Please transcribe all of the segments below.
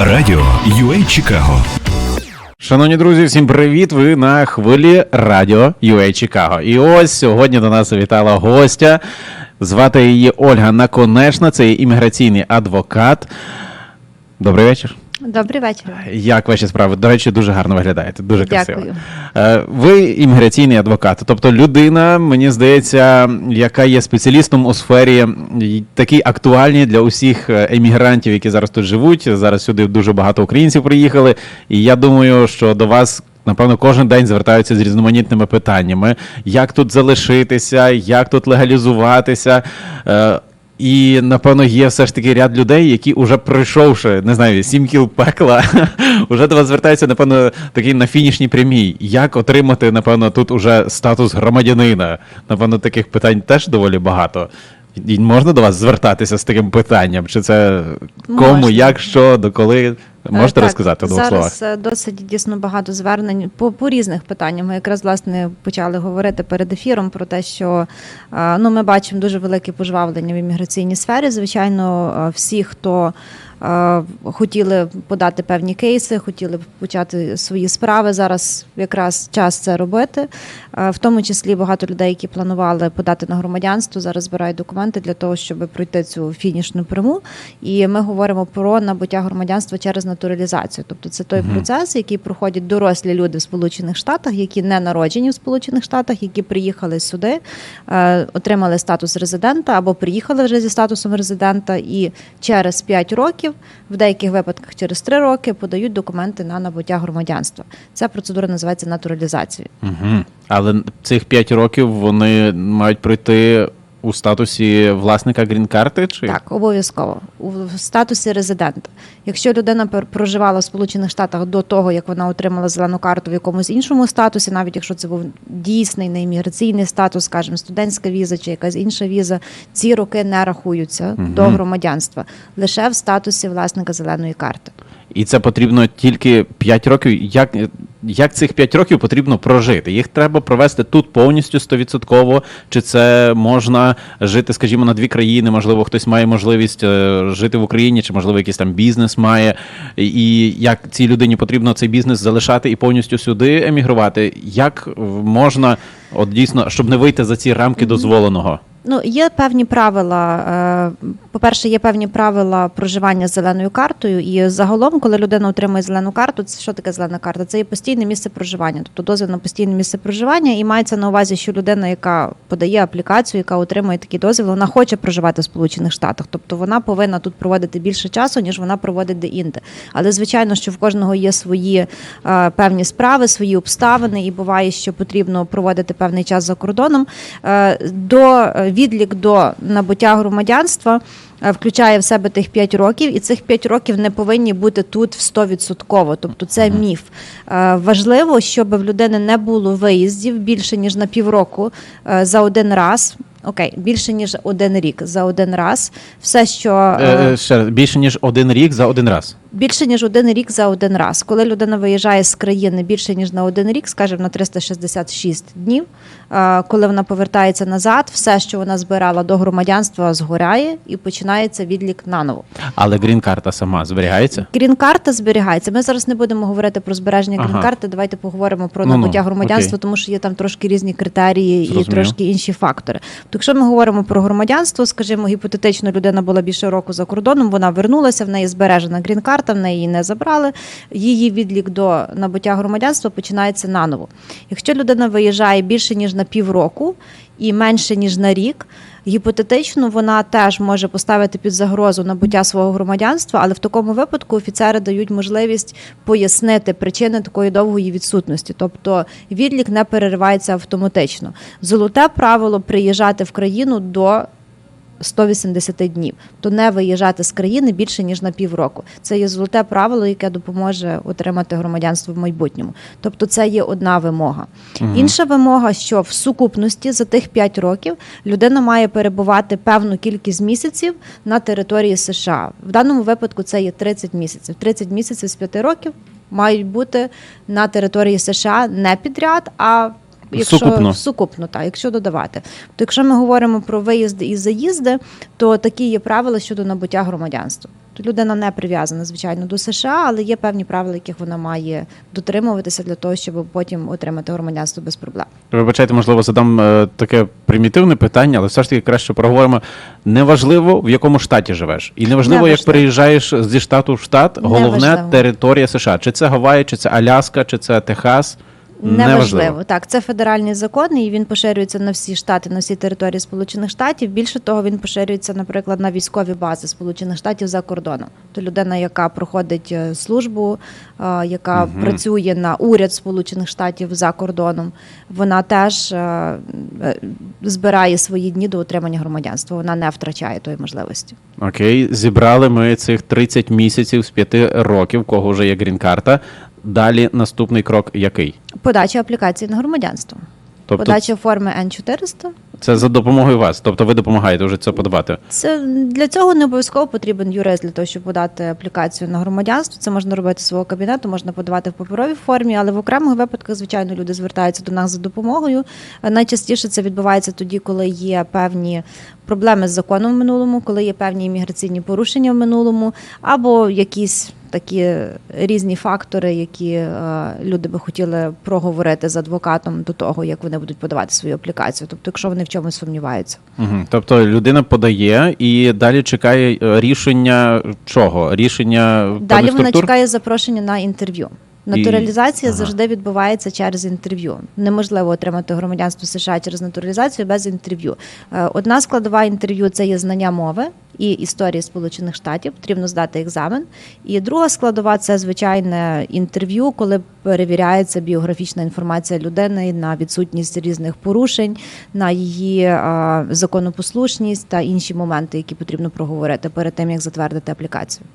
Радіо UA Чикаго. Шановні друзі, всім привіт! Ви на хвилі радіо UA Чикаго. І ось сьогодні до нас вітала гостя. Звати її Ольга Наконечна, це імміграційний адвокат. Добрий вечір. Добрий вечір. Як ваші справи? До речі, дуже гарно виглядаєте. Дуже красиво. Дякую. Е, Ви імміграційний адвокат, тобто людина, мені здається, яка є спеціалістом у сфері такій актуальній для усіх е, емігрантів, які зараз тут живуть. Зараз сюди дуже багато українців приїхали. І я думаю, що до вас. Напевно, кожен день звертаються з різноманітними питаннями: як тут залишитися, як тут легалізуватися. І напевно є все ж таки ряд людей, які уже пройшовши, не знаю, сім кіл пекла, вже до вас звертаються, напевно, такий на фінішній прямій. Як отримати, напевно, тут уже статус громадянина? Напевно, таких питань теж доволі багато. І можна до вас звертатися з таким питанням? Чи це кому, Можна. як, що, до коли? Можете Е, так, розказати в двох зараз словах? е, досить дійсно багато звернень по, по різних питаннях. Ми якраз власне почали говорити перед ефіром про те, що е, ну ми бачимо дуже велике пожвавлення в імміграційній сфері. Звичайно, всі, хто хотіли подати певні кейси, хотіли почати свої справи. Зараз якраз час це робити. В тому числі багато людей, які планували подати на громадянство, зараз збирають документи для того, щоб пройти цю фінішну пряму. І ми говоримо про набуття громадянства через натуралізацію. Тобто це той процес, який проходять дорослі люди в Сполучених Штатах, які не народжені в Сполучених Штатах, які приїхали сюди, отримали статус резидента або приїхали вже зі статусом резидента, і через 5 років, в деяких випадках через 3 роки, подають документи на набуття громадянства. Ця процедура називається натуралізацією. Угу. Але цих 5 років вони мають пройти у статусі власника грін-карти? Чи? Так, обов'язково у статусі резидента. Якщо людина проживала в Сполучених Штатах до того, як вона отримала зелену карту в якомусь іншому статусі, навіть якщо це був дійсний неімміграційний статус, скажімо, студентська віза чи якась інша віза, ці роки не рахуються до громадянства лише в статусі власника зеленої карти. І це потрібно тільки 5 років. Як, як цих 5 років потрібно прожити? Їх треба провести тут повністю 100%? Чи це можна жити, скажімо, на дві країни? Можливо, хтось має можливість е, жити в Україні, чи можливо якийсь там бізнес має. І як цій людині потрібно цей бізнес залишати і повністю сюди емігрувати? Як можна, от дійсно, щоб не вийти за ці рамки дозволеного? Ну, є певні правила. е, По-перше, є певні правила проживання з зеленою картою. І загалом, коли людина отримує зелену карту, це що таке зелена карта? Це є постійне місце проживання, тобто дозвіл на постійне місце проживання. І мається на увазі, що людина, яка подає аплікацію, яка отримує такий дозвіл, вона хоче проживати в Сполучених Штатах. Тобто вона повинна тут проводити більше часу, ніж вона проводить де-інде. Але звичайно, що в кожного є свої е, певні справи, свої обставини, і буває, що потрібно проводити певний час за кордоном. Е, До відлік до набуття громадянства е, включає в себе тих 5 років, і цих 5 років не повинні бути тут в 100%. Тобто це міф. Е, Важливо, щоб в людини не було виїздів більше ніж на півроку е, за один раз. Окей, більше ніж один рік за один раз. Все, що Е, е, е, ще раз, більше ніж один рік за один раз. Більше ніж один рік за один раз. Коли людина виїжджає з країни більше ніж на один рік, скажімо, на 366 днів, е, коли вона повертається назад, все, що вона збирала до громадянства, згоряє і починається відлік наново. Але грін-карта сама зберігається? Грін-карта зберігається. Ми зараз не будемо говорити про збереження Ага. грін-карти. Давайте поговоримо про Ну-ну, набуття громадянства, окей. тому що є там трошки різні критерії Зрозумів. і трошки інші фактори. То якщо ми говоримо про громадянство, скажімо, гіпотетично людина була більше року за кордоном, вона вернулася, в неї збережена грін-карта, в неї її не забрали. Її відлік до набуття громадянства починається наново. Якщо людина виїжджає більше ніж на півроку і менше ніж на рік. Гіпотетично вона теж може поставити під загрозу набуття свого громадянства, але в такому випадку офіцери дають можливість пояснити причини такої довгої відсутності. Тобто відлік не переривається автоматично. Золоте правило приїжджати в країну до 180 днів, то не виїжджати з країни більше ніж на півроку. Це є золоте правило, яке допоможе отримати громадянство в майбутньому. Тобто, це є одна вимога. Інша вимога, що в сукупності за тих 5 років людина має перебувати певну кількість місяців на території США. В даному випадку це є 30 місяців. 30 місяців з 5 років мають бути на території США не підряд, а Якщо Сукупно. сукупно, так, якщо додавати. То якщо ми говоримо про виїзди і заїзди, то такі є правила щодо набуття громадянства. То людина не прив'язана, звичайно, до США, але є певні правила, яких вона має дотримуватися для того, щоб потім отримати громадянство без проблем. Вибачайте, можливо, задам е, таке примітивне питання, але все ж таки краще проговоримо. Неважливо, в якому штаті живеш, і неважливо, як Неважливо. переїжджаєш зі штату в штат. Головне територія США. Чи це Гаваї, чи це Аляска, чи це Техас. Неважливо. Так, це федеральний закон, і він поширюється на всі штати, на всі території Сполучених Штатів. Більше того, він поширюється, наприклад, на військові бази Сполучених Штатів за кордоном. То людина, яка проходить е, службу, е, яка Мгм. працює на уряд Сполучених Штатів за кордоном, вона теж е, збирає свої дні до отримання громадянства. Вона не втрачає тої можливості. Окей, зібрали ми цих 30 місяців з 5 років, кого вже є грін-карта. Далі наступний крок який? Подача аплікації на громадянство. Тобто Подача форми Н400. це за допомогою вас. Тобто ви допомагаєте вже це подавати. Це для цього не обов'язково потрібен юрист для того, щоб подати аплікацію на громадянство. Це можна робити з свого кабінету, можна подавати в паперовій формі, але в окремих випадках, звичайно, люди звертаються до нас за допомогою. Найчастіше це відбувається тоді, коли є певні проблеми з законом в минулому, коли є певні імміграційні порушення в минулому, або якісь такі різні фактори, які е, люди би хотіли проговорити з адвокатом до того, як вони будуть подавати свою аплікацію. Тобто, якщо вони в чомусь сумніваються. Угу. Тобто людина подає і далі чекає е, рішення чого? Рішення Далі вона чекає запрошення на інтерв'ю. Натуралізація ага. завжди відбувається через інтерв'ю. Неможливо отримати громадянство США через натуралізацію без інтерв'ю. Е, Одна складова інтерв'ю це є знання мови і історії Сполучених Штатів. Потрібно здати екзамен. І друга складова це звичайне інтерв'ю, коли перевіряється біографічна інформація людини на відсутність різних порушень, на її е, законопослушність та інші моменти, які потрібно проговорити перед тим, як затвердити аплікацію.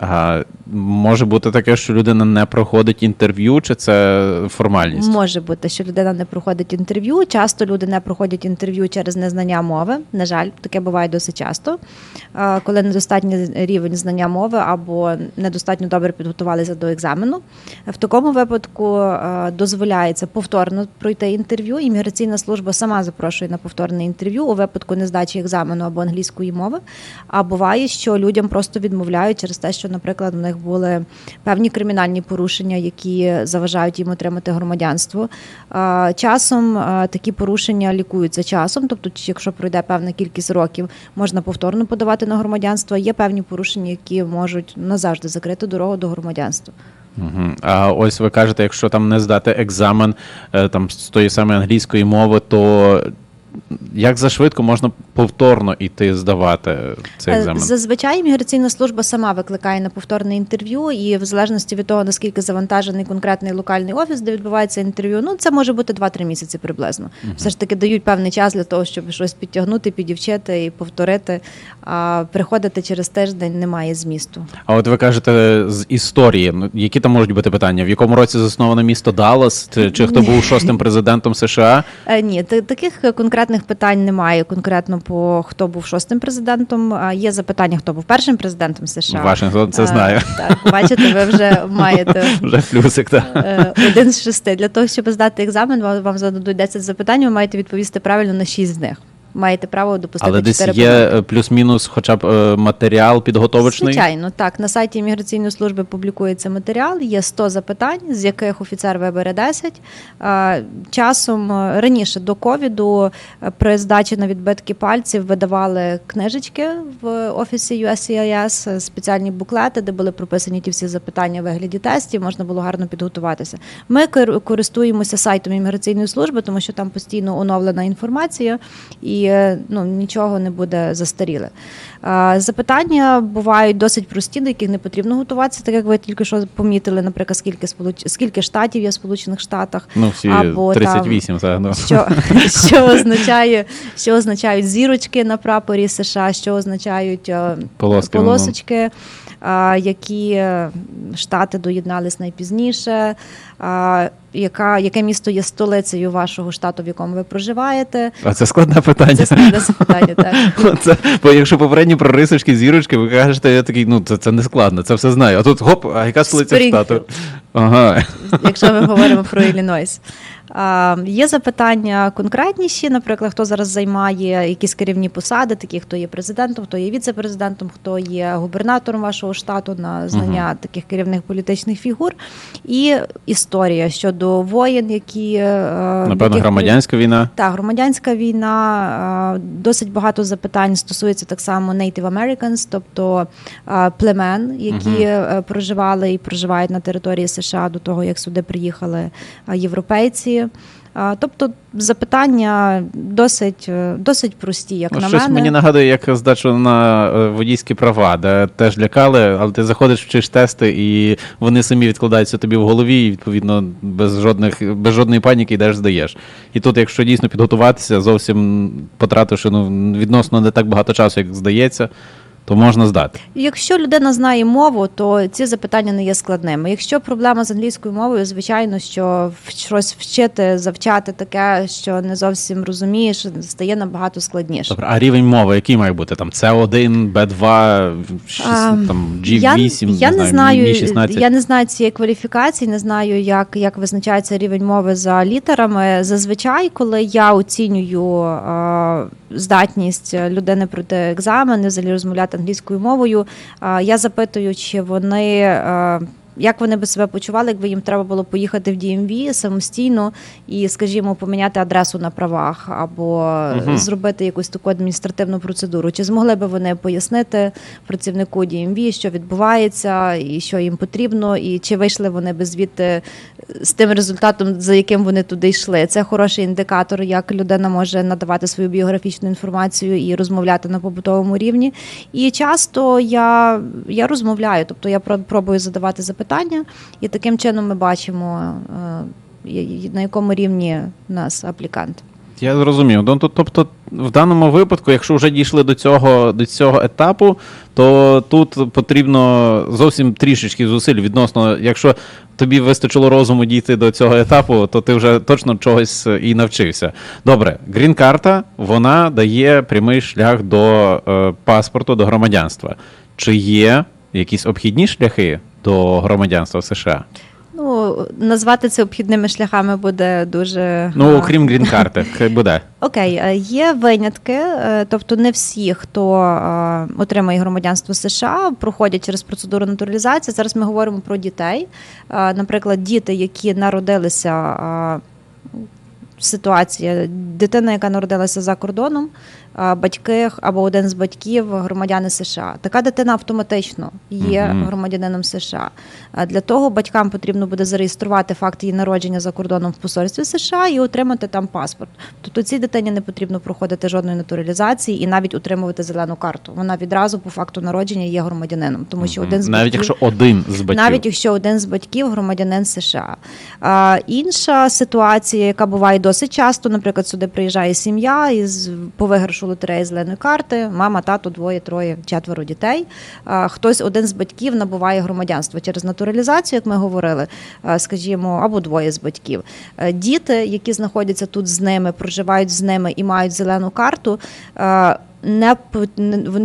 А, може бути таке, що людина не проходить інтерв'ю, чи це формальність? Може бути, що людина не проходить інтерв'ю. Часто люди не проходять інтерв'ю через незнання мови. На жаль, таке буває досить часто, коли недостатній рівень знання мови або недостатньо добре підготувалися до екзамену. В такому випадку дозволяється повторно пройти інтерв'ю. Імміграційна служба сама запрошує на повторне інтерв'ю у випадку нездачі екзамену або англійської мови. А буває, що людям просто відмовляють через те, що, наприклад, у них були певні кримінальні порушення, які заважають їм отримати громадянство. Часом такі порушення лікуються часом, тобто, якщо пройде певна кількість років, можна повторно подавати на громадянство. Є певні порушення, які можуть назавжди закрити дорогу до громадянства. Угу. А ось ви кажете, якщо там не здати екзамен е, там з тої самої англійської мови, то як за швидко можна повторно іти здавати цей Е, екзамен? Зазвичай імміграційна служба сама викликає на повторне інтерв'ю, і в залежності від того, наскільки завантажений конкретний локальний офіс, де відбувається інтерв'ю, ну це може бути 2-3 місяці приблизно. Все ж таки дають певний час для того, щоб щось підтягнути, підівчити і повторити. А приходити через тиждень немає змісту. А от ви кажете з історії, ну які там можуть бути питання? В якому році засноване місто Даллас? Чи, чи хто був шостим президентом США? Е, Ні, та- таких конкретних питань немає. Конкретно по хто був шостим президентом. А Є запитання, хто був першим президентом США. Вашингтон це знаю. знає. Так, бачите, ви вже маєте Вже плюсик, так. Е, один з шести. Для того, щоб здати екзамен, вам вам зададуть 10 запитань, ви маєте відповісти правильно на 6 з них. Маєте право допустити Але десь 4 є е, плюс-мінус, хоча б е, матеріал підготовочний. Звичайно, так. На сайті імміграційної служби публікується матеріал, є 100 запитань, з яких офіцер вибере 10. Е, Часом е, раніше до ковіду е, при здачі на відбитки пальців видавали книжечки в офісі USCIS, е, спеціальні буклети, де були прописані ті всі запитання в вигляді тестів, можна було гарно підготуватися. Ми кер- користуємося сайтом імміграційної служби, тому що там постійно оновлена інформація і е, ну, нічого не буде застаріле. Е, Запитання бувають досить прості, до яких не потрібно готуватися, так як ви тільки що помітили, наприклад, скільки сполуч... скільки штатів є в Сполучених Штатах. Ну, всі Або там 38, так. Ну. Що, що означає, що означають зірочки на прапорі США, що означають е, Полоски, ну, полосочки, а, які е, штати доєднались найпізніше, яка, яке місто є столицею вашого штату, в якому ви проживаєте. А це складне питання. Це складне запитання, так. Це, бо якщо попередні про рисочки, зірочки, ви кажете, я такий, ну це, це не складно, це все знаю. А тут гоп, а яка столиця штату? Ага. якщо ми говоримо про Іллінойс. Є запитання конкретніші, наприклад, хто зараз займає якісь керівні посади, такі хто є президентом, хто є віце-президентом, хто є губернатором вашого штату на знання таких керівних політичних фігур, і історія щодо воєн, які е, Напевно, яких- громадянська війна. так, громадянська війна, е, досить багато запитань стосується так само Native Americans, тобто е, племен, які е, проживали і проживають на території США до того, як сюди приїхали європейці. Е, Тобто запитання досить, е, досить прості, як Ну, на щось мене. мені нагадує, як здачу на е, водійські права, де теж лякали, але ти заходиш, вчиш тести, і вони самі відкладаються тобі в голові, і відповідно без жодних без жодної паніки йдеш, здаєш. І тут, якщо дійсно підготуватися, зовсім потративши ну, відносно не так багато часу, як здається, то можна здати. Якщо людина знає мову, то ці запитання не є складними. Якщо проблема з англійською мовою, звичайно, що щось вчити, завчати таке, що не зовсім розумієш, стає набагато складніше. Добре, а рівень мови який має бути? Там С1, Б2, шість- А, там я, G8, я не знаю, знаю, Мі-16? я не знаю цієї кваліфікації, не знаю, як, як визначається рівень мови за літерами. Зазвичай, коли я оцінюю е, здатність людини пройти екзамен, взагалі розмовляти англійською мовою, я запитую, чи вони. Е, як вони би себе почували, якби їм треба було поїхати в DMV самостійно і, скажімо, поміняти адресу на правах або Мгм. зробити якусь таку адміністративну процедуру? Чи змогли би вони пояснити працівнику DMV, що відбувається і що їм потрібно, і чи вийшли вони би звідти з тим результатом, за яким вони туди йшли? Це хороший індикатор, як людина може надавати свою біографічну інформацію і розмовляти на побутовому рівні. І часто я, я розмовляю, тобто я пробую задавати запитання, і таким чином ми бачимо, е, на якому рівні нас аплікант. Я зрозумів. Ну, то- Тобто, в даному випадку, якщо вже дійшли до цього, до цього етапу, то тут потрібно зовсім трішечки зусиль відносно, якщо тобі вистачило розуму дійти до цього етапу, то ти вже точно чогось і навчився. Добре, грін-карта вона дає прямий шлях до е, паспорту, до громадянства. Чи є якісь обхідні шляхи до громадянства США? Ну, назвати це обхідними шляхами буде дуже Ну, окрім грін-карти, буде. Окей, е, є винятки, е, тобто не всі, хто е, отримує громадянство США, проходять через процедуру натуралізації. Зараз ми говоримо про дітей. Наприклад, діти, які народилися. Ситуація дитина, яка народилася за кордоном, батьки або один з батьків громадяни США. Така дитина автоматично є громадянином США. Для того батькам потрібно буде зареєструвати факт її народження за кордоном в посольстві США і отримати там паспорт. Тобто цій дитині не потрібно проходити жодної натуралізації і навіть утримувати зелену карту. Вона відразу по факту народження є громадянином, тому що один з Навіть якщо один з батьків. навіть якщо один з батьків громадянин США. А, інша ситуація, яка буває досить часто, наприклад, сюди приїжджає сім'я із по виграшу лотереї зеленої карти, мама, тато, двоє, троє, четверо дітей. Хтось один з батьків набуває громадянство через натуралізацію, як ми говорили, скажімо, або двоє з батьків. Е, Діти, які знаходяться тут з ними, проживають з ними і мають зелену карту. Не-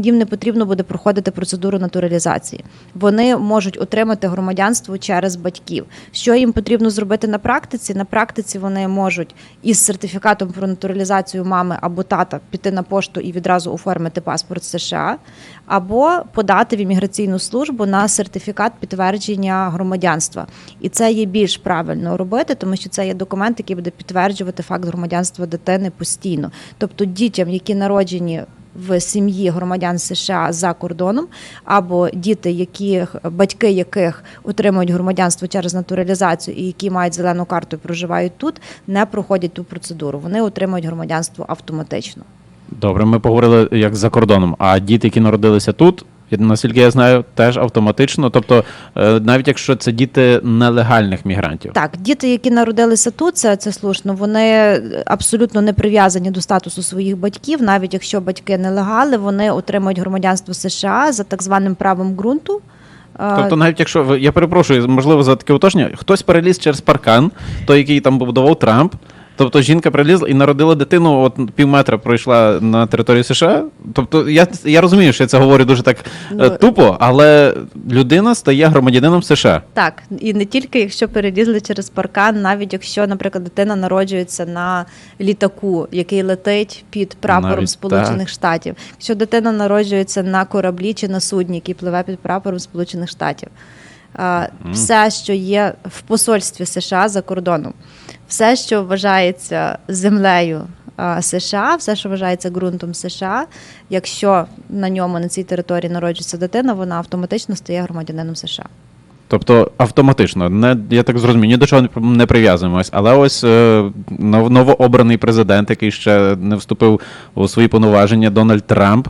їм не потрібно буде проходити процедуру натуралізації. Вони можуть отримати громадянство через батьків. Що їм потрібно зробити на практиці? На практиці вони можуть із сертифікатом про натуралізацію мами або тата піти на пошту і відразу оформити паспорт США, або подати в імміграційну службу на сертифікат підтвердження громадянства. І це є більш правильно робити, тому що це є документ, який буде підтверджувати факт громадянства дитини постійно. Тобто дітям, які народжені в сім'ї громадян США за кордоном, або діти, яких батьки яких отримують громадянство через натуралізацію і які мають зелену карту і проживають тут, не проходять ту процедуру. Вони отримують громадянство автоматично. Добре, ми поговорили як за кордоном. А діти, які народилися тут, я- наскільки я знаю, теж автоматично. Тобто, е, навіть якщо це діти нелегальних мігрантів. Так, діти, які народилися тут, це, це слушно, вони абсолютно не прив'язані до статусу своїх батьків, навіть якщо батьки нелегали, вони отримують громадянство США за так званим правом ґрунту. Е, Тобто, навіть якщо я перепрошую, можливо, за таке уточнення, хтось переліз через паркан, той, який там побудував Трамп, Тобто жінка прилізла і народила дитину, от пів метра пройшла на територію США. Тобто, я, я розумію, що я це говорю дуже так е, Ну, тупо, але людина стає громадянином США. Так, і не тільки якщо перелізли через паркан, навіть якщо, наприклад, дитина народжується на літаку, який летить під прапором Навіть Сполучених Штатів, якщо дитина народжується на кораблі чи на судні, який пливе під прапором Сполучених Штатів, все, що є в посольстві США за кордоном, все, що вважається землею. США, все, що вважається ґрунтом США, якщо на ньому на цій території народжується дитина, вона автоматично стає громадянином США. Тобто автоматично, не я так зрозумів, ні до чого не прив'язуємось. Але ось е, нов- новообраний президент, який ще не вступив у свої повноваження, Дональд Трамп,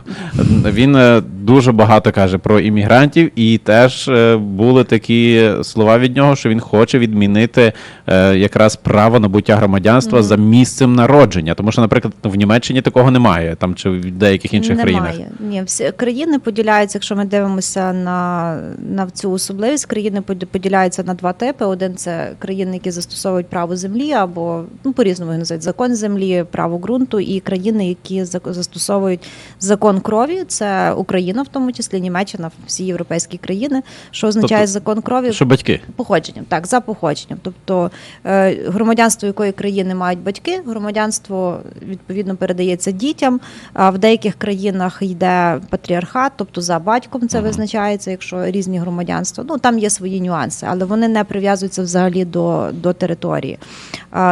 він е, дуже багато каже про іммігрантів, і теж е, були такі слова від нього, що він хоче відмінити е, якраз право набуття громадянства за місцем народження. Тому що, наприклад, в Німеччині такого немає, там чи в деяких інших Немає. країнах. Ні, всі країни поділяються, якщо ми дивимося на, на цю особливість, країни под- поділяються на два типи. Один це країни, які застосовують право землі, або ну по-різному називають закон землі, право ґрунту, і країни, які застосовують закон крові, це Україна, в тому числі Німеччина, всі європейські країни. Що означає Тобто, закон крові? Що батьки? Походженням, так, за походженням. Тобто е, громадянство якої країни мають батьки, громадянство відповідно передається дітям. А в деяких країнах йде патріархат, тобто за батьком це визначається, якщо різні громадянства. Ну там є свої нюанси, але вони не прив'язуються взагалі до, до території.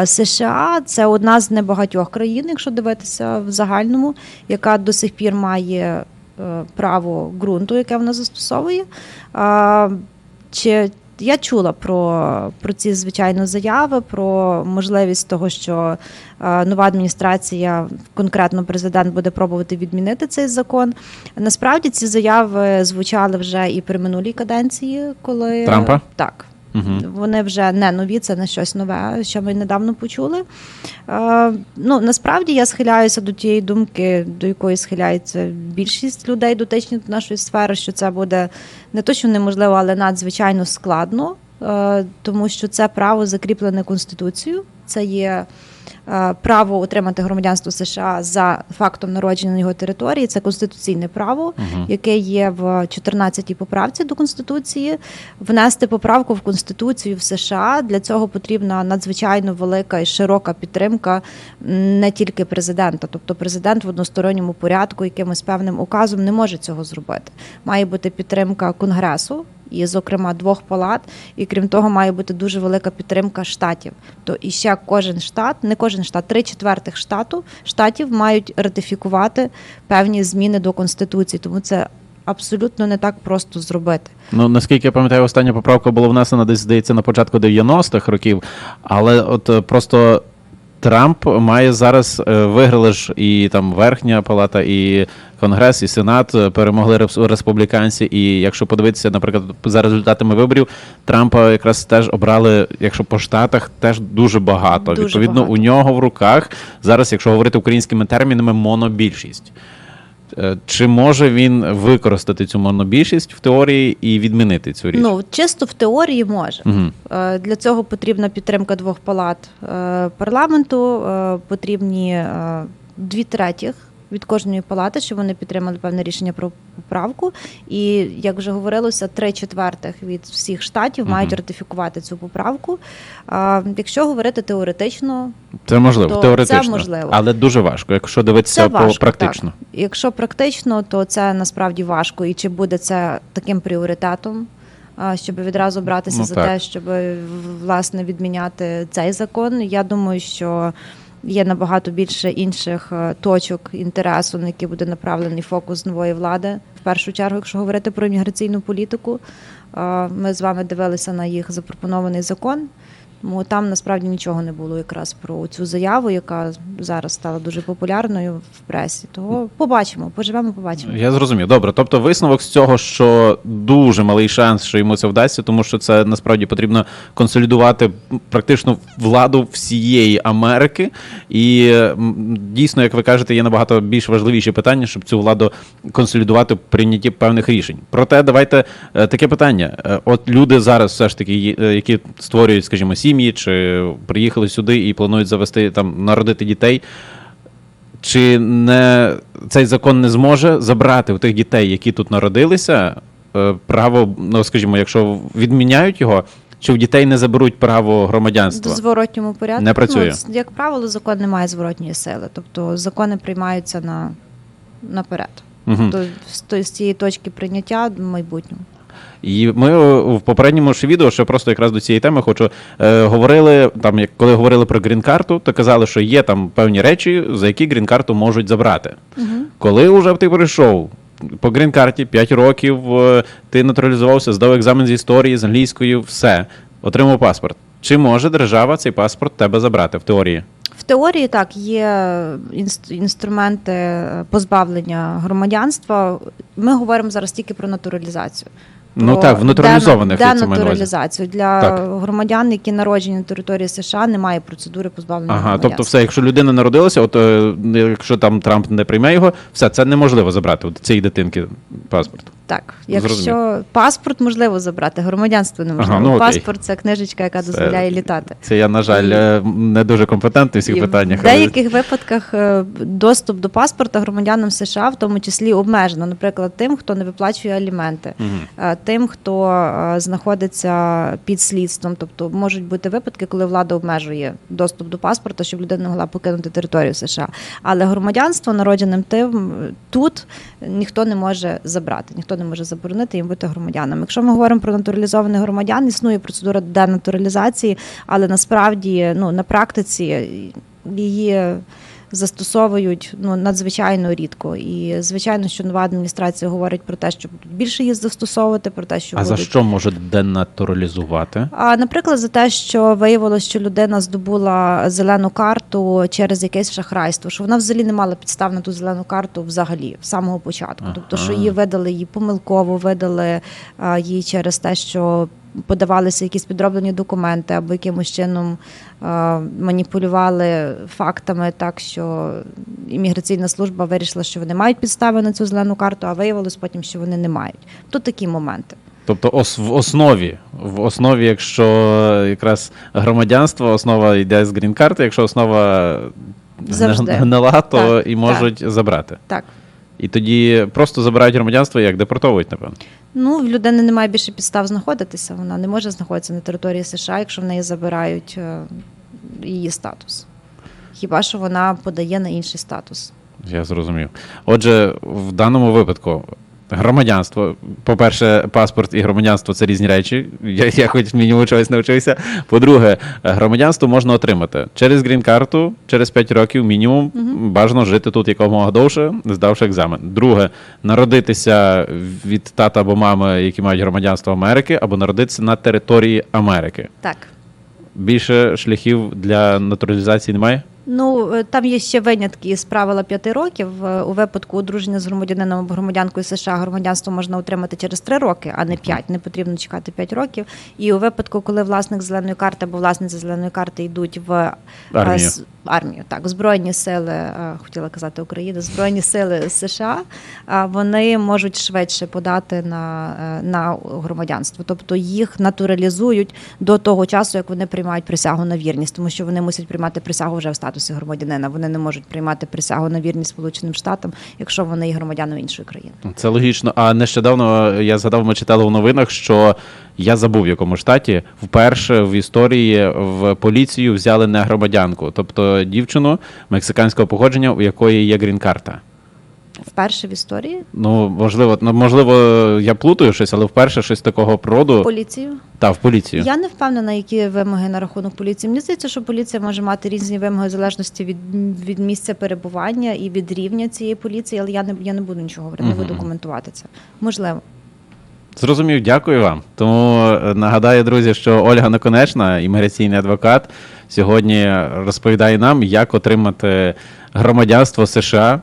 США це одна з небагатьох країн, якщо дивитися в загальному, яка до сих пір має право ґрунту, яке вона застосовує. А, чи я чула про, про ці звичайно заяви, про можливість того, що е, нова адміністрація, конкретно президент, буде пробувати відмінити цей закон. Насправді ці заяви звучали вже і при минулій каденції, коли Трампа? так. Угу. Вони вже не нові, це не щось нове, що ми недавно почули. Е, ну, насправді я схиляюся до тієї думки, до якої схиляється більшість людей, дотичні до нашої сфери, що це буде не то, що неможливо, але надзвичайно складно, тому що це право закріплене Конституцією. Це є е, право отримати громадянство США за фактом народження на його території. Це конституційне право, яке є в 14-й поправці до Конституції. Внести поправку в Конституцію в США для цього потрібна надзвичайно велика і широка підтримка не тільки президента. Тобто президент в односторонньому порядку якимось певним указом не може цього зробити. Має бути підтримка Конгресу. І, зокрема, двох палат, і крім того, має бути дуже велика підтримка штатів. То і ще кожен штат, не кожен штат, три четвертих штату штатів мають ратифікувати певні зміни до конституції. Тому це абсолютно не так просто зробити. Ну, наскільки я пам'ятаю, остання поправка була внесена десь, здається, на початку 90-х років, але от е, просто. Трамп має зараз е, виграли ж і там верхня палата, і Конгрес, і Сенат е, перемогли рес- республіканці. І якщо подивитися, наприклад, за результатами виборів, Трампа якраз теж обрали, якщо по штатах, теж дуже багато. Дуже Відповідно, багато. у нього в руках зараз, якщо говорити українськими термінами, монобільшість. Е, Чи може він використати цю монобільшість в теорії і відмінити цю річ? Ну чисто в теорії може. Е, Для цього потрібна підтримка двох палат е, парламенту, потрібні дві третіх від кожної палати, щоб вони підтримали певне рішення про поправку. І як вже говорилося, три четвертих від всіх штатів мають Мгм. ратифікувати цю поправку. А, Якщо говорити теоретично, Це можливо, то теоретично. це можливо. Але дуже важко, якщо дивитися це по важко, практично. Так. Якщо практично, то це насправді важко. І чи буде це таким пріоритетом, щоб відразу братися Ну, за так. те, щоб власне відміняти цей закон? Я думаю, що є набагато більше інших е, точок інтересу, на які буде направлений фокус нової влади. В першу чергу, якщо говорити про імміграційну політику, Е, ми з вами дивилися на їх запропонований закон. Тому там насправді нічого не було якраз про цю заяву, яка зараз стала дуже популярною в пресі. Того побачимо, поживемо, побачимо. Я зрозумів. Добре, тобто висновок з цього, що дуже малий шанс, що йому це вдасться, тому що це насправді потрібно консолідувати практично владу всієї Америки. І дійсно, як ви кажете, є набагато більш важливіші питання, щоб цю владу консолідувати в прийнятті певних рішень. Проте давайте е, таке питання: Е, от люди зараз все ж таки, е, які створюють, скажімо, сім'ї. Сім'ї, чи приїхали сюди і планують завести там народити дітей. Чи не цей закон не зможе забрати у тих дітей, які тут народилися, е, право, ну скажімо, якщо відміняють його, чи в дітей не заберуть право В зворотньому порядку Не працює. Ну, як правило, закон не має зворотньої сили. Тобто закони приймаються на наперед. Мгм. Тобто з, з цієї точки прийняття в майбутньому. І ми е, в попередньому ж відео, ще просто якраз до цієї теми хочу е, говорили там, як коли говорили про грін-карту, то казали, що є там певні речі, за які грін-карту можуть забрати. Угу. Коли вже ти прийшов по грін-карті 5 років, е, ти натуралізувався, здав екзамен з історії, з англійською, все, отримав паспорт. Чи може держава цей паспорт тебе забрати в теорії? В теорії так є інст- інструменти е, позбавлення громадянства. Ми говоримо зараз тільки про натуралізацію. Ну так, в натуралізованих де, я це маю на увазі. денатуралізацію для Так. громадян, які народжені на території США, немає процедури позбавлення Ага, громадянства. тобто все, якщо людина народилася, от е, якщо там Трамп не прийме його, все це неможливо забрати у цієї дитинки паспорт. Так, якщо Зрозумів. паспорт можливо забрати, громадянство неможливо. Ага, ну. Паспорт це книжечка, яка Це- дозволяє літати. Це я, на жаль, е, не дуже компетентний в цих питаннях. В деяких випадках е, доступ до паспорта громадянам США в тому числі обмежено, наприклад, тим, хто не виплачує аліменти, е, тим, хто знаходиться під слідством. Тобто можуть бути випадки, коли влада обмежує доступ до паспорта, щоб людина не могла покинути територію США. Але громадянство народженим тим тут ніхто не може забрати, ніхто не може заборонити їм бути громадянами. Якщо ми говоримо про натуралізованих громадян, існує процедура денатуралізації, але насправді ну на практиці її застосовують ну надзвичайно рідко. І звичайно, що нова адміністрація говорить про те, що будуть більше її застосовувати, про те, що А за що можуть денатуралізувати? а, наприклад, за те, що виявилось, що людина здобула зелену карту через якесь шахрайство, що вона взагалі не мала підстав на ту зелену карту взагалі з самого початку. Тобто, що її видали її помилково, видали їй через те, що. Подавалися якісь підроблені документи або якимось чином маніпулювали фактами, так що імміграційна служба вирішила, що вони мають підстави на цю зелену карту, а виявилось потім, що вони не мають. Тут такі моменти. Тобто ос, в основі, в основі, якщо якраз громадянство, основа йде з грін-карти, якщо основа Завжди. гнила, то Так, і можуть забрати. Так. І тоді просто забирають громадянство, як депортовують, напевно. Ну, в людини немає більше підстав знаходитися. Вона не може знаходитися на території США, якщо в неї забирають е, її статус. Хіба що вона подає на інший статус? Я зрозумів. Отже, в даному випадку громадянство, по-перше, паспорт і громадянство це різні речі. Я, я хоч мінімум чогось навчився. По-друге, громадянство можна отримати через грін-карту, через 5 років мінімум. Бажано жити тут якомога довше, здавши екзамен. Друге, народитися від тата або мами, які мають громадянство Америки, або народитися на території Америки. Так. Більше шляхів для натуралізації немає? Ну, е, там є ще винятки з правила п'яти років. Е, У випадку одруження з громадянином або громадянкою США громадянство можна отримати через три роки, а не п'ять. Не потрібно чекати п'ять років. І у випадку, коли власник зеленої карти або власниця зеленої карти йдуть в е, Армію. армію, так, Збройні сили, хотіла казати України, Збройні сили США, вони можуть швидше подати на, на громадянство. Тобто їх натуралізують до того часу, як вони приймають присягу на вірність, тому що вони мусять приймати присягу вже в статусі громадянина. Вони не можуть приймати присягу на вірність Сполученим Штатам, якщо вони є громадянами іншої країни. Це логічно. А нещодавно е, я згадав, ми читали в новинах, що я забув в якому штаті вперше в історії в поліцію взяли не громадянку, тобто дівчину мексиканського походження, у якої є грін-карта. Вперше в історії Ну, можливо, ну, можливо, я плутаю щось, але вперше щось такого роду поліцію. та в поліцію. Я не впевнена, які вимоги на рахунок поліції. Мені здається, що поліція може мати різні вимоги в залежності від, від місця перебування і від рівня цієї поліції, але я не я не буду нічого говорити, не буду коментувати це. Можливо. Зрозумів, дякую вам. Тому е, нагадаю, друзі, що Ольга Наконечна, імміграційний адвокат, сьогодні розповідає нам, як отримати громадянство США.